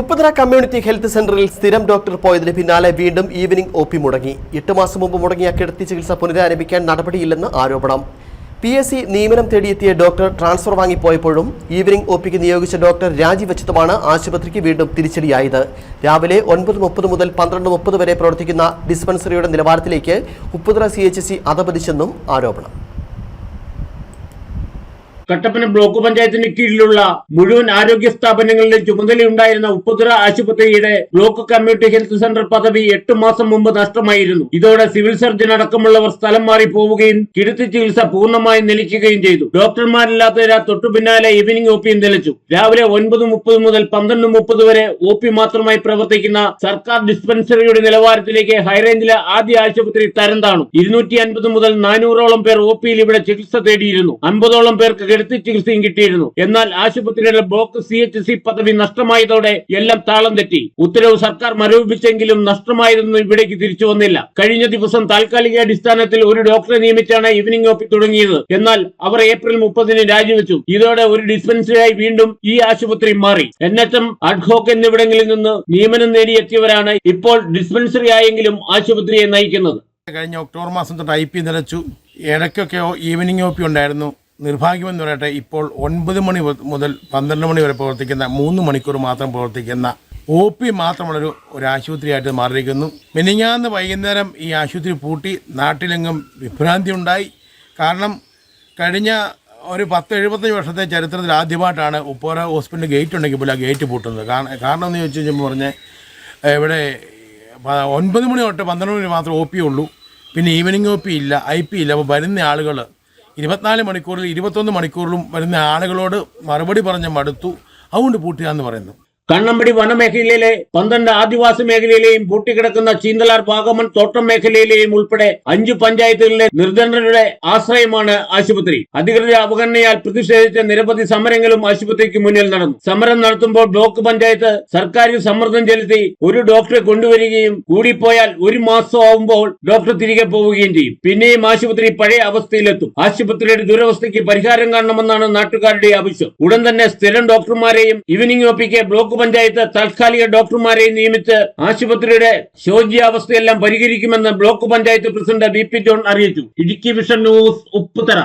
Upputhara community health സെന്ററിൽ സ്ഥിരം doctor പോയതിന് പിന്നാലെ വീണ്ടും ഈവനിംഗ് ഒ പി മുടങ്ങി. എട്ട് മാസം മുമ്പ് മുടങ്ങിയ കിടത്തി ചികിത്സ പുനരാരംഭിക്കാൻ നടപടിയില്ലെന്ന് ആരോപണം. പി എസ് സി നിയമനം തേടിയെത്തിയ ഡോക്ടർ ട്രാൻസ്ഫർ വാങ്ങിപ്പോയപ്പോഴും ഈവനിംഗ് ഒ പിക്ക് നിയോഗിച്ച ഡോക്ടർ രാജിവെച്ചതുമാണ് ആശുപത്രിക്ക് വീണ്ടും തിരിച്ചടിയായത്. രാവിലെ ഒൻപത് മുപ്പത് മുതൽ പന്ത്രണ്ട് മുപ്പത് വരെ പ്രവർത്തിക്കുന്ന ഡിസ്പെൻസറിയുടെ നിലവാരത്തിലേക്ക് ഉപ്പുതറ സി എച്ച് സി അതപതിച്ചെന്നും ആരോപണം. കട്ടപ്പന ബ്ലോക്ക് പഞ്ചായത്തിന് കീഴിലുള്ള മുഴുവൻ ആരോഗ്യ സ്ഥാപനങ്ങളിലും ചുമതലയുണ്ടായിരുന്ന ഉപ്പുതുറ ആശുപത്രിയുടെ ബ്ലോക്ക് കമ്മ്യൂണിറ്റി ഹെൽത്ത് സെന്റർ പദവി എട്ട് മാസം മുമ്പ് നഷ്ടമായിരുന്നു. ഇതോടെ സിവിൽ സർജൻ അടക്കമുള്ളവർ സ്ഥലം മാറി പോവുകയും കിടത്തി ചികിത്സ പൂർണമായും നിലയ്ക്കുകയും ചെയ്തു. ഡോക്ടർമാരില്ലാത്തതിനാൽ തൊട്ടു പിന്നാലെ ഈവനിംഗ് ഒ പിയും നിലച്ചു. രാവിലെ ഒൻപത് മുപ്പത് മുതൽ പന്ത്രണ്ട് മുപ്പത് വരെ ഒ പി മാത്രമായി പ്രവർത്തിക്കുന്ന സർക്കാർ ഡിസ്പെൻസറിയുടെ നിലവാരത്തിലേക്ക് ഹൈറേഞ്ചിലെ ആദ്യ ആശുപത്രി തരം താണു ഇരുന്നൂറ്റി അൻപത് മുതൽ നാനൂറോളം പേർ ഒ പിയിൽ ഇവിടെ ചികിത്സ തേടിയിരുന്നു. അമ്പതോളം പേർക്ക് കിടത്തി ചികിത്സയും കിട്ടിയിരുന്നു. എന്നാൽ ആശുപത്രിയുടെ ബ്ലോക്ക് സി എച്ച് സി പദവി നഷ്ടമായതോടെ എല്ലാം താളം തെറ്റി. ഉത്തരവ് സർക്കാർ മരവിപ്പിച്ചെങ്കിലും നഷ്ടമായതൊന്നും ഇവിടേക്ക് തിരിച്ചു വന്നില്ല. കഴിഞ്ഞ ദിവസം താൽക്കാലിക അടിസ്ഥാനത്തിൽ ഒരു ഡോക്ടറെ നിയമിച്ചാണ് ഈവനിംഗ് ഒപ്പി തുടങ്ങിയത്. എന്നാൽ അവർ ഏപ്രിൽ മുപ്പതിന് രാജിവെച്ചു. ഇതോടെ ഒരു ഡിസ്പെൻസറിയായി വീണ്ടും ഈ ആശുപത്രി മാറി. എൻ എച്ച് എം അഡ്ഹോക്ക് എന്നിവിടങ്ങളിൽ നിന്ന് നിയമനം നേടിയെത്തിയവരാണ് ഇപ്പോൾ ഡിസ്പെൻസറി ആയെങ്കിലും ആശുപത്രിയെ നയിക്കുന്നത്. കഴിഞ്ഞ ഒക്ടോബർ മാസം തൊട്ട് ഐ പി നിലച്ചു. ഇടയ്ക്കൊക്കെ ഈവനിങ് ഒ പി ഉണ്ടായിരുന്നു. നിർഭാഗ്യമെന്ന് പറയട്ടെ ഇപ്പോൾ ഒൻപത് മണി മുതൽ പന്ത്രണ്ട് മണി വരെ പ്രവർത്തിക്കുന്ന മൂന്ന് മണിക്കൂർ മാത്രം പ്രവർത്തിക്കുന്ന ഒ പി മാത്രമുള്ളൊരു ഒരു ആശുപത്രിയായിട്ട് മാറിയിരിക്കുന്നു. മിനിഞ്ഞാന്ന് വൈകുന്നേരം ഈ ആശുപത്രി പൂട്ടി നാട്ടിലെങ്ങും വിഭ്രാന്തി ഉണ്ടായി. കാരണം കഴിഞ്ഞ ഒരു പത്ത് എഴുപത്തഞ്ച് വർഷത്തെ ചരിത്രത്തിൽ ആദ്യമായിട്ടാണ് ഉപ്പോര ഹോസ്പിറ്റലിന്റെ ഗേറ്റ് ഉണ്ടെങ്കിൽ പോലും ആ ഗേറ്റ് പൂട്ടുന്നത്. കാരണം കാരണം എന്ന് ചോദിച്ചു കഴിഞ്ഞപ്പോൾ പറഞ്ഞ് ഇവിടെ ഒൻപത് മണി തൊട്ട് പന്ത്രണ്ട് മണി മാത്രം ഒ പി ഉള്ളൂ. പിന്നെ ഈവനിങ് ഒ പി ഇല്ല ഐ പി ഇല്ല. അപ്പോൾ വരുന്ന ആളുകൾ ഇരുപത്തിനാല് മണിക്കൂറിൽ ഇരുപത്തൊന്ന് മണിക്കൂറിലും വരുന്ന ആളുകളോട് മറുപടി പറഞ്ഞ് മടുത്തു. അതുകൊണ്ട് പൂട്ടുകയെന്ന് പറയുന്നു. കണ്ണമ്പടി വനമേഖലയിലെ പന്ത്രണ്ട് ആദിവാസി മേഖലയിലെയും പൂട്ടിക്കിടക്കുന്ന ചീന്തലാർ വാഗമൺ തോട്ടം മേഖലയിലെയും ഉൾപ്പെടെ അഞ്ചു പഞ്ചായത്തുകളിലെ നിർധനരുടെ ആശ്രയമാണ് ആശുപത്രി. അധികൃതരുടെ അവഗണനയാൽ പ്രതിഷേധിച്ച നിരവധി സമരങ്ങളും ആശുപത്രിക്ക് മുന്നിൽ നടന്നു. സമരം നടത്തുമ്പോൾ ബ്ലോക്ക് പഞ്ചായത്ത് സർക്കാരിൽ സമ്മർദ്ദം ചെലുത്തി ഒരു ഡോക്ടറെ കൊണ്ടുവരികയും കൂടിപ്പോയാൽ ഒരു മാസം ആവുമ്പോൾ ഡോക്ടർ തിരികെ പോവുകയും ചെയ്യും. പിന്നെയും ആശുപത്രി പഴയ അവസ്ഥയിലെത്തും. ആശുപത്രിയുടെ ദുരവസ്ഥയ്ക്ക് പരിഹാരം കാണണമെന്നാണ് നാട്ടുകാരുടെ ആവശ്യം. ഉടൻ തന്നെ സ്ഥിരം ഡോക്ടർമാരെയും ഈവനിംഗ് ഒപ്പിക്ക് ബ്ലോക്ക് പഞ്ചായത്ത് താൽക്കാലിക ഡോക്ടർമാരെ നിയമിച്ച് ആശുപത്രിയുടെ ശോച്യാവസ്ഥയെല്ലാം പരിഹരിക്കുമെന്ന് block panchayat president B P John അറിയിച്ചു. Idukki vision news Upputhara.